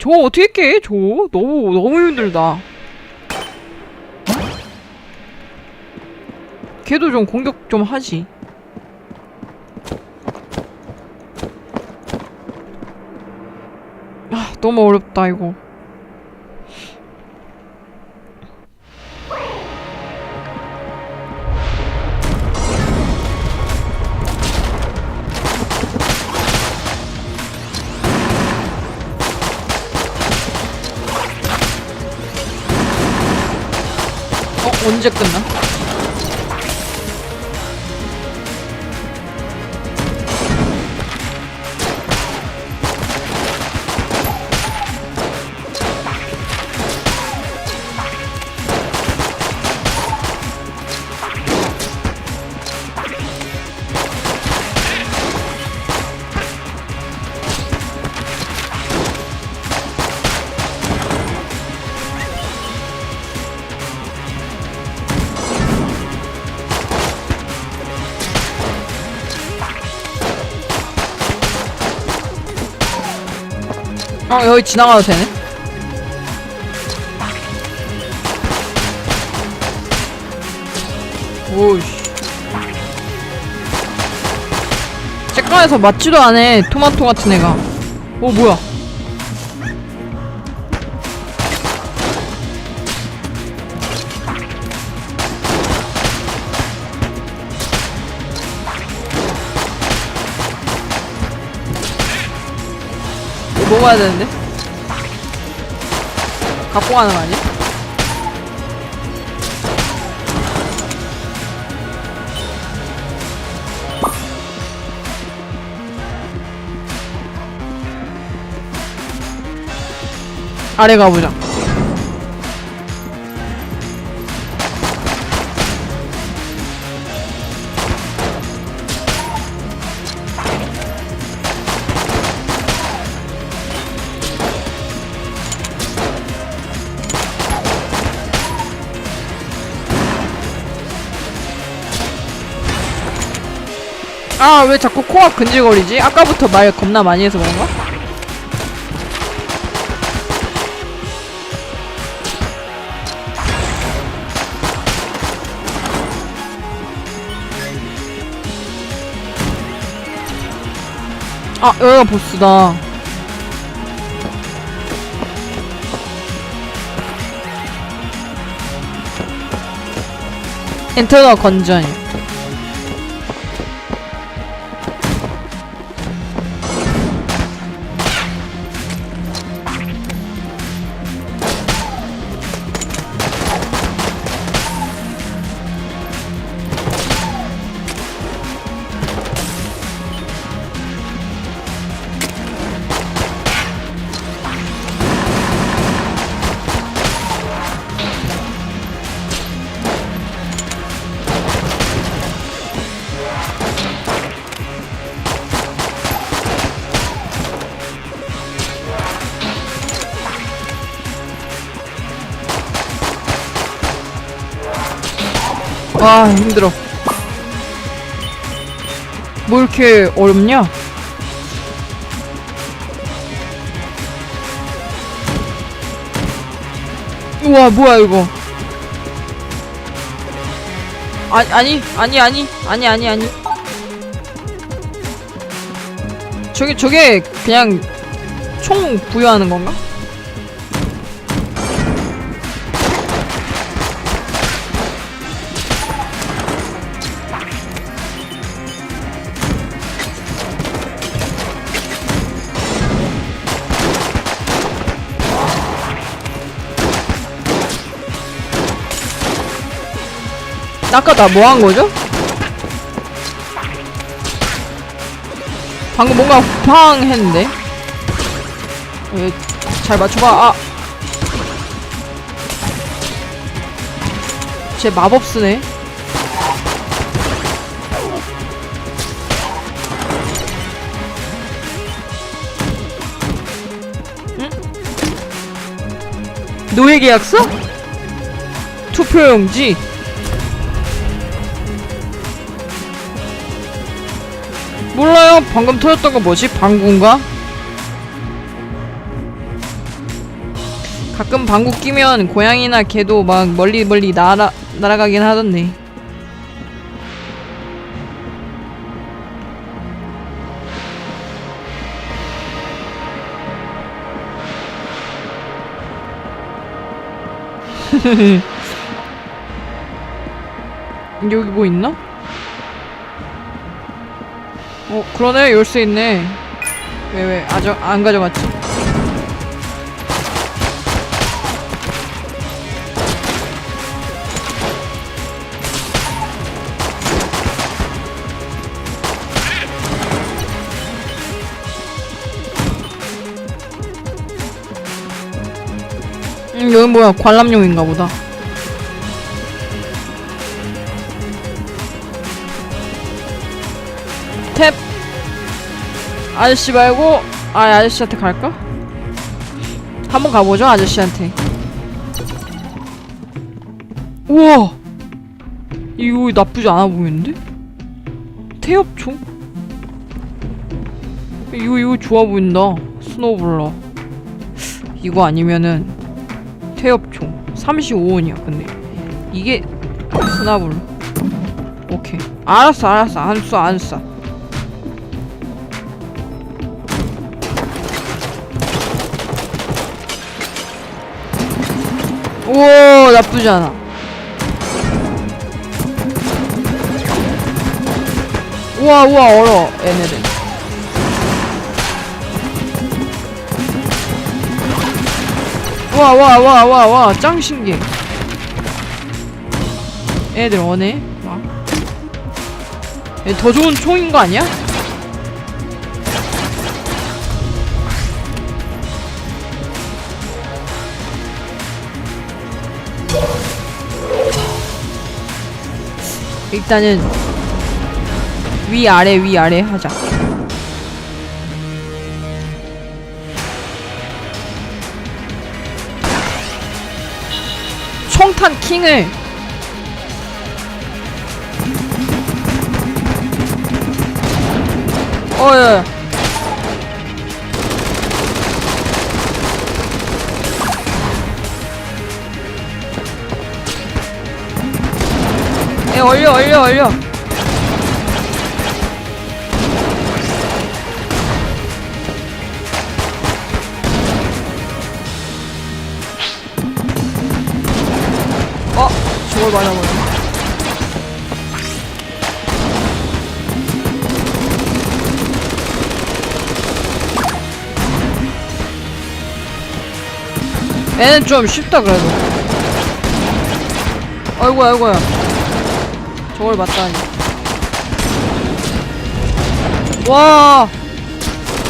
저 어떻게 깨? 저 너무 너무 힘들다. 걔도 좀 공격 좀 하지. 아 너무 어렵다 이거. 어 어 여기 지나가도 되네? 오이씨. 쬐깐에서 맞지도 않네 토마토 같은 애가. 오 뭐야 이거 먹어야 되는데 갖고 가는 거 아니야? 아래 가보자. 아, 왜 자꾸 코가 근질거리지? 아까부터 말 겁나 많이 해서 그런가? 아, 여기가 보스다. 엔터더 건전. 와, 힘들어. 뭐 이렇게 어렵냐? 우와, 뭐야, 이거. 아, 아니, 아니, 아니, 아니, 아니, 아니. 저게, 저게, 그냥, 총 부여하는 건가? 아까 나 뭐 한 거죠? 방금 뭔가 팡 했는데. 예, 잘 맞춰봐. 아. 쟤 마법 쓰네. 응? 노예 계약서? 투표 용지? 몰라요. 방금 터졌던 거 뭐지? 방구인가? 가끔 방구 끼면 고양이나 개도 막 멀리 멀리 날아 날아가긴 하던데. 여기 뭐 있나? 어 그러네 열쇠 있네. 왜 왜 아저 안 가져갔지? 음, 여기 뭐야 관람용인가 보다. 아저씨 말고 아 아저씨한테 갈까? 한번 가보죠 아저씨한테. 우와 이거 나쁘지 않아 보이는데? 태엽총? 이거 이거 좋아 보인다. 스노우블러. 이거 아니면은 태엽총 35원이야 근데 이게 스나블 오케이 알았어 알았어 안써 안 써오 나쁘지 않아 우와 우와 얼어 얘네들 와와와와와짱 신기해 애들 원해 와. 얘더 좋은 총인 거 아니야? 일단은 위아래 위아래 하자. 총탄 킹을 어예 예 얼려 얼려 얼려. 어 저걸 맞아버려 얘는 좀 쉽다 그래도. 아이고 아이고야 저걸 맞다니. 와!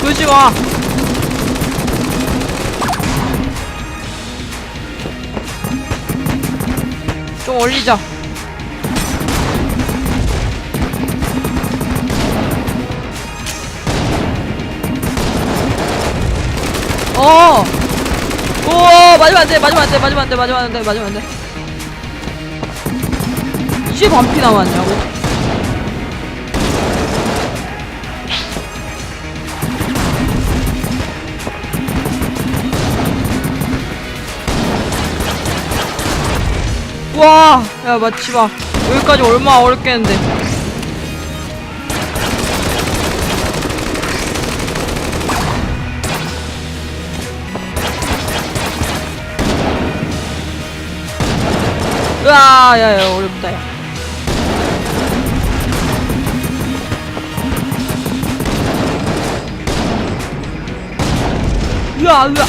그러지마! 좀 올리자. 어! 우와 맞으면 안 돼 맞으면 안 돼 맞으면 안 돼 맞으면 안 돼 맞으면 안 돼 이제 반피 남았냐고? 우와 야 맞지마 여기까지 얼마나 어렵겠는데. 으아 야야 어렵다 야 으아 으아!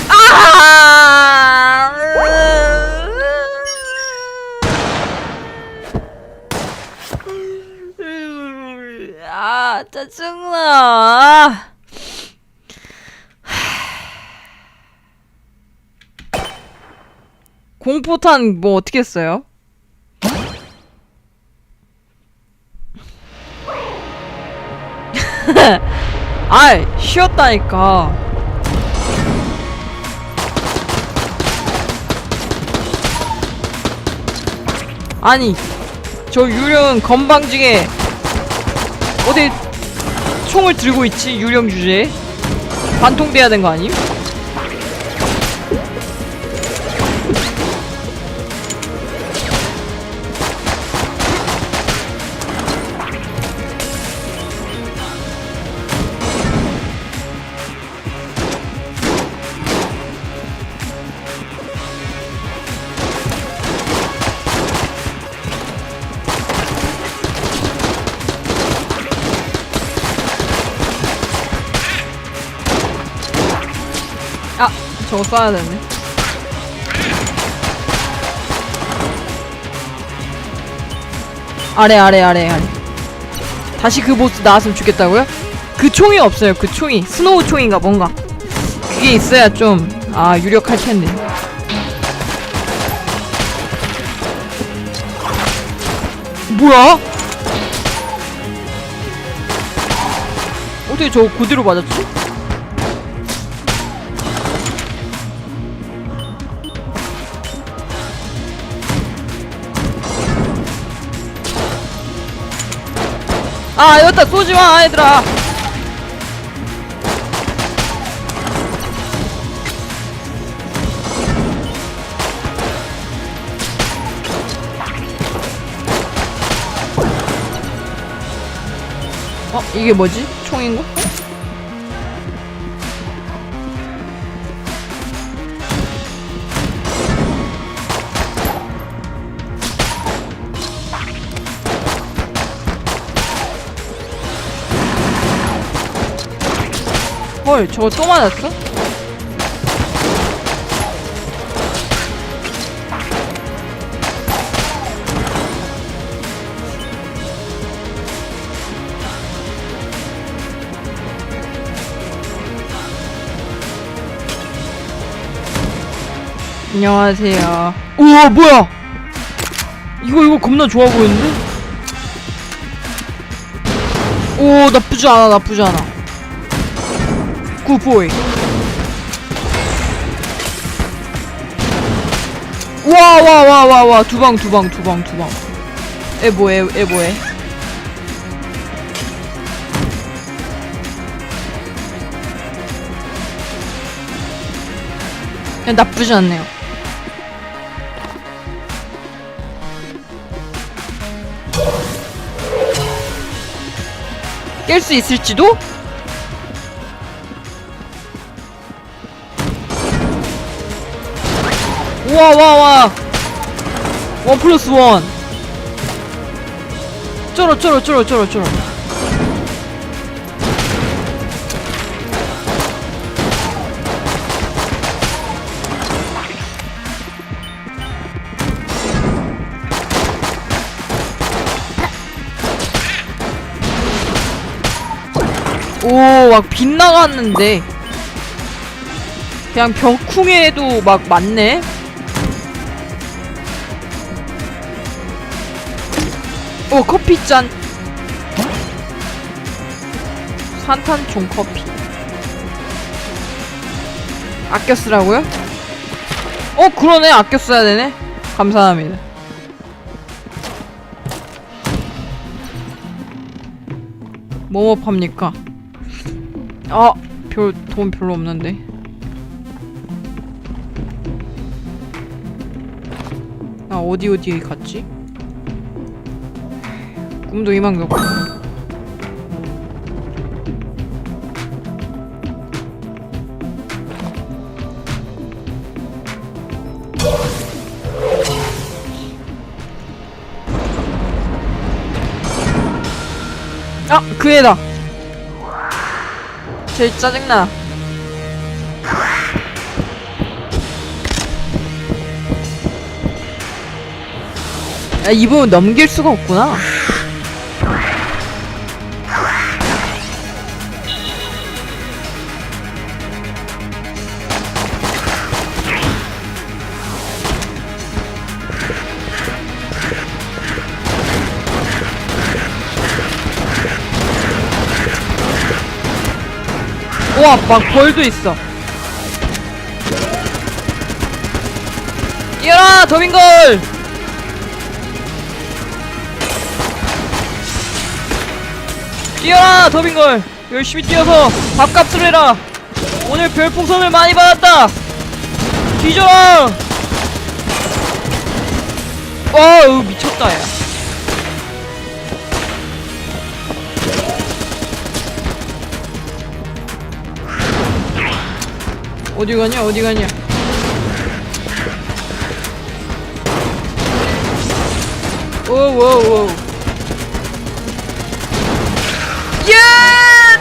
아아 짜증나 공포탄 뭐 어떻게 했어요? 아이 쉬었다니까 아니 저 유령은 건방지게 어디 총을 들고 있지 유령 주제에 관통돼야 되는 거 아님? 저거 쏴야 되네 아래 아래 아래 아래 다시 그 보스 나왔으면 좋겠다고요? 그 총이 없어요 그 총이 스노우 총인가 뭔가 그게 있어야 좀 아 유력할 텐데 뭐야? 어떻게 저거 그대로 맞았지? 아 여기다 쏘지마 얘들아 어 이게 뭐지? 총인가? 헐 저거 또 맞았어? 안녕하세요 우와 뭐야 이거 이거 겁나 좋아 보이는데? 오 나쁘지 않아 나쁘지 않아 굿보이. 와 와 와 와 와. 두 방 두 방 두 방 두방. 에 뭐해 에 뭐해? 그냥 나쁘지 않네요. 깰 수 있을지도? 와 와 와. 원 플러스 원. 쩔어 쩔어 쩔어 쩔어 쩔어. 오 막 빗나갔는데. 그냥 벽쿵에도 막 맞네 오 커피 짠 산탄총 커피 아껴 쓰라고요? 어 그러네 아껴 써야 되네 감사합니다 뭐뭐 팝니까? 아, 별, 돈 별로 없는데. 나 어디 어디에 갔지? 꿈도 이만 겪고. 아, 그 애다. 제일 짜증나. 야, 이 부분 넘길 수가 없구나. 우와, 막 벌도 있어. 뛰어라, 더빙걸! 뛰어라, 더빙걸! 열심히 뛰어서 밥값을 해라! 오늘 별풍선을 많이 받았다! 뒤져라! 어우, 미쳤다, 야. 어디 가냐, 어디 가냐. 오오오 예!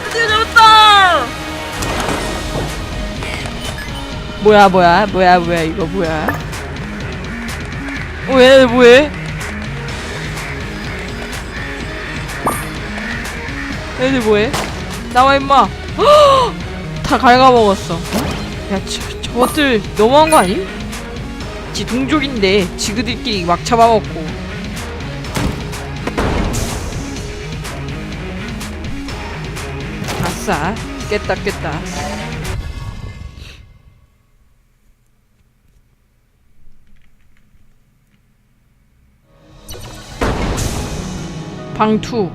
드디어 잡았다! 뭐야 뭐야 뭐야 뭐야 이거 뭐야 어, 왜 뭐해 얘들 뭐해 나와 임마 헉! 다 갉아먹었어 야 저, 저것들 너무한 거 아님? 지 동족인데 지그들끼리 막 잡아먹고. 아싸 깼다 깼다. 방투.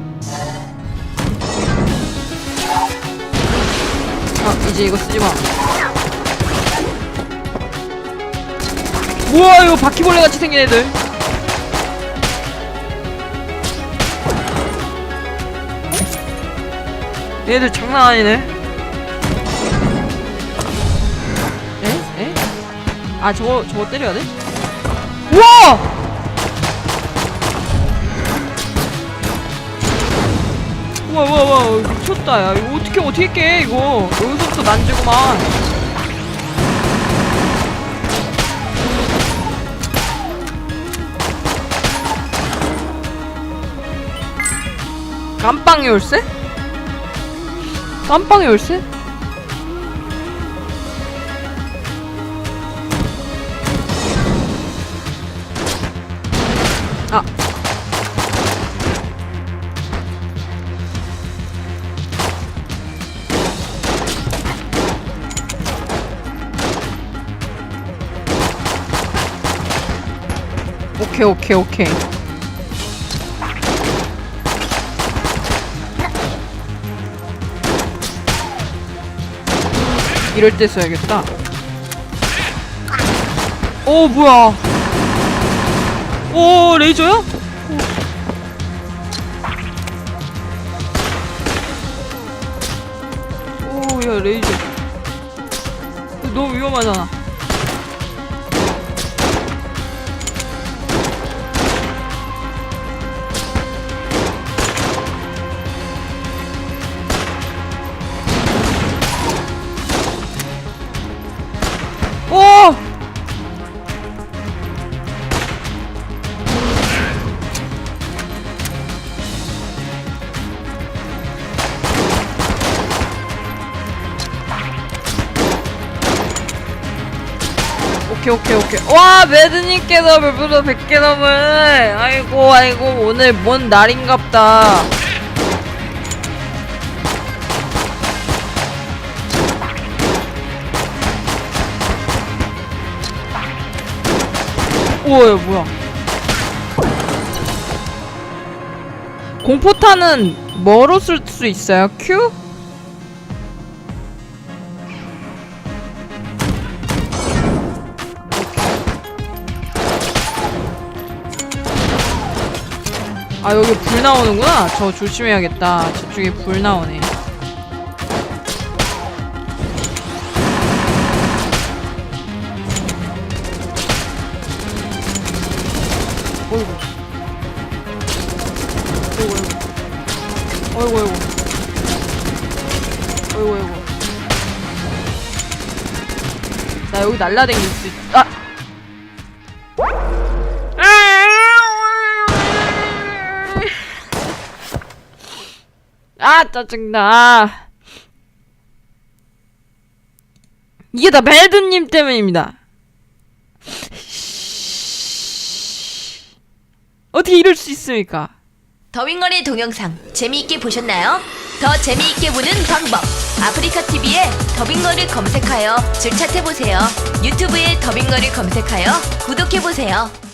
아 이제 이거 쓰지마 뭐야 이거 바퀴벌레 같이 생긴 애들 얘들 장난 아니네 에? 에? 아 저거 저거 때려야 돼? 우와! 우와 우와 우와 미쳤다 야 이거 어떻게 어떻게 깨 이거 여기서부터 난제구만 깜빵 열쇠? 깜빵 열쇠? 아 오케이 오케이 오케이 이럴 때 써야겠다. 오 뭐야? 오 레이저야? 오야 레이저. 너무 위험하잖아 와 매드님께서 별풍선 100개 넘은 아이고 아이고 오늘 뭔 날인갑다 우와 뭐야 공포탄은 뭐로 쓸 수 있어요? Q? 아 여기 불 나오는구나. 저 조심해야겠다. 저쪽에 불 나오네. 어이구. 어이구 어이구. 어이구 어이구 어이구. 나 여기 날라다닐 수 있... 아! 아 짜증나. 이게 다 벨드님 때문입니다. 어떻게 이럴 수 있습니까? 더윙걸의 동영상 재미있게 보셨나요? 더 재미있게 보는 방법. 아프리카 TV에 더빙걸을 검색하여 즐찾해보세요. 유튜브에 더빙걸을 검색하여 구독해보세요